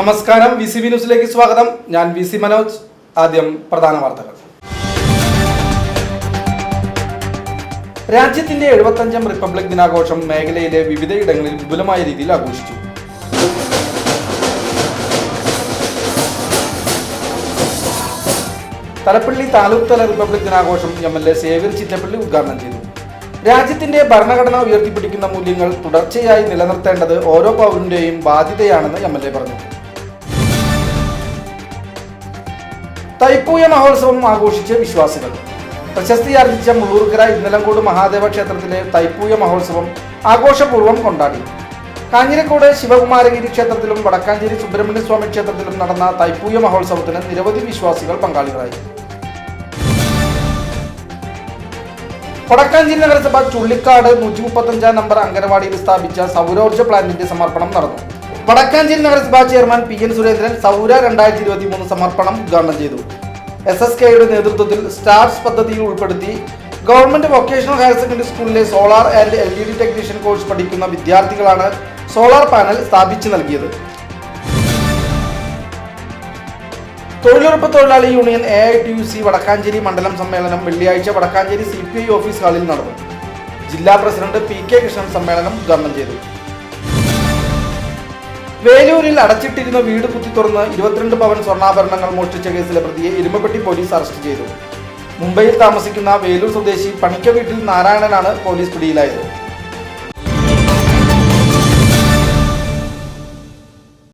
നമസ്കാരം. V C B ന്യൂസിലേക്ക് സ്വാഗതം. ഞാൻ വി സി മനോജ്. ആദ്യം പ്രധാന വാർത്തകൾ. രാജ്യത്തിന്റെ എഴുപത്തഞ്ചാം റിപ്പബ്ലിക് ദിനാഘോഷം മേഖലയിലെ വിവിധയിടങ്ങളിൽ വിപുലമായ രീതിയിൽ ആഘോഷിച്ചു. തലപ്പള്ളി താലൂക്ക് തല റിപ്പബ്ലിക് ദിനാഘോഷം M L A Xavier Chittappilly ഉദ്ഘാടനം ചെയ്തു. രാജ്യത്തിന്റെ ഭരണഘടന ഉയർത്തിപ്പിടിക്കുന്ന മൂല്യങ്ങൾ തുടർച്ചയായി നിലനിർത്തേണ്ടത് ഓരോ പൗരന്റെയും ബാധ്യതയാണെന്ന് എം എൽ എ പറഞ്ഞു. തൈപ്പൂയ മഹോത്സവം ആഘോഷിച്ച് വിശ്വാസികൾ. പ്രശസ്തിയാർജിച്ച മുള്ളൂർക്കര ഇന്നലങ്കോട് മഹാദേവ ക്ഷേത്രത്തിലെ തൈപ്പൂയ മഹോത്സവം ആഘോഷപൂർവം കൊണ്ടാടി. കാഞ്ഞിരക്കോട് ശിവകുമാരഗിരി ക്ഷേത്രത്തിലും വടക്കാഞ്ചേരി സുബ്രഹ്മണ്യ സ്വാമി ക്ഷേത്രത്തിലും നടന്ന തൈപ്പൂയ മഹോത്സവത്തിന് നിരവധി വിശ്വാസികൾ പങ്കാളികളായി. വടക്കാഞ്ചേരി നഗരസഭ ചുള്ളിക്കാട് നൂറ്റി മുപ്പത്തഞ്ചാം നമ്പർ അംഗനവാടിയിൽ സ്ഥാപിച്ച സൗരോർജ പ്ലാന്റിന്റെ സമർപ്പണം നടന്നു. വടക്കാഞ്ചേരി നഗരസഭാ ചെയർമാൻ പി എൻ സുരേന്ദ്രൻ സൗര രണ്ടായിരത്തി ഇരുപത്തി മൂന്ന് സമർപ്പണം ഉദ്ഘാടനം ചെയ്തു. എസ് എസ് കെയുടെ നേതൃത്വത്തിൽ സ്റ്റാർസ് പദ്ധതിയിൽ ഉൾപ്പെടുത്തി ഗവൺമെന്റ് വൊക്കേഷണൽ ഹയർ സെക്കൻഡറി സ്കൂളിലെ solar and L E D technician course പഠിക്കുന്ന വിദ്യാർത്ഥികളാണ് സോളാർ പാനൽ സ്ഥാപിച്ചു നൽകിയത്. തൊഴിലുറപ്പ് തൊഴിലാളി union A I T U C Vadakkanchery മണ്ഡലം സമ്മേളനം വെള്ളിയാഴ്ച Vadakkanchery C P I office ഹാളിൽ നടന്നു. ജില്ലാ പ്രസിഡന്റ് പി കെ കൃഷ്ണൻ സമ്മേളനം ഉദ്ഘാടനം ചെയ്തു. വേലൂരിൽ അടച്ചിട്ടിരുന്ന വീട് കുത്തി തുറന്ന് ഇരുപത്തിരണ്ട് പവൻ സ്വർണാഭരണങ്ങൾ മോഷ്ടിച്ച കേസിലെ പ്രതിയെ ഇരുമ്പപ്പെട്ടി പോലീസ് അറസ്റ്റ് ചെയ്തു. മുംബൈയിൽ താമസിക്കുന്ന വേലൂർ സ്വദേശി പണിക്ക വീട്ടിൽ നാരായണനാണ് പോലീസ് പിടിയിലായത്.